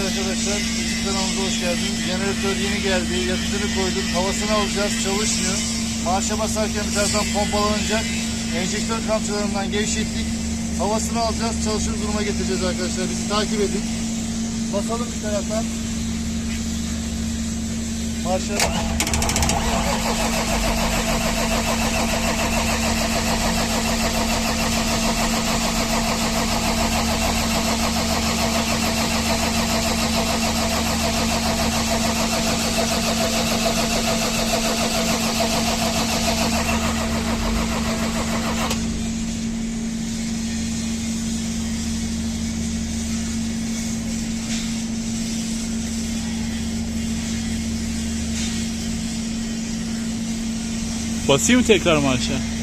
Evet arkadaşlar, kanalımıza hoş geldiniz. Jeneratör yeni geldi, yakıtını koyduk, havasını alacağız, çalışmıyor. Marşa basarken bir taraftan pompalanacak. Enjektör kamçılarından gevşettik. Havasını alacağız, çalışır duruma getireceğiz arkadaşlar. Bizi takip edin. Basalım bir taraftan. Marşa Basayım mı tekrar marşa? marşı. Marşa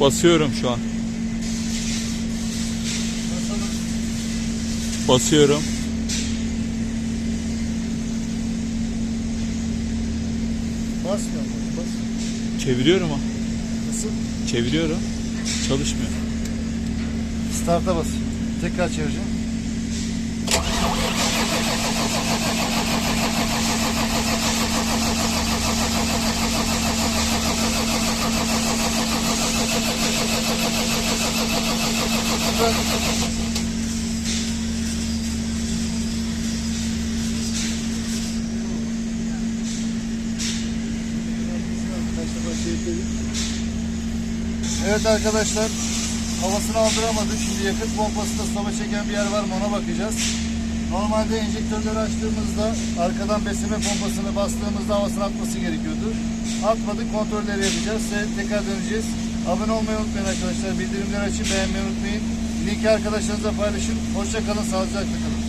Basıyorum şu an. Basıyorum. Basmıyor mu? Bas. Çeviriyorum ha. Nasıl? Çeviriyorum. Çalışmıyor. Start'a bas. Tekrar çevireceğim. Evet arkadaşlar havasını aldıramadık. Şimdi yakıt pompasında soba çeken bir yer var mı ona bakacağız. Normalde enjektörleri açtığımızda arkadan besleme pompasını bastığımızda havasını atması gerekiyordu. Atmadık kontrolleri yapacağız. Size tekrar döneceğiz. Abone olmayı unutmayın arkadaşlar. Bildirimleri açın beğenmeyi unutmayın. Linki arkadaşlarınızla paylaşın. Hoşça kalın, sağlıcakla kalın.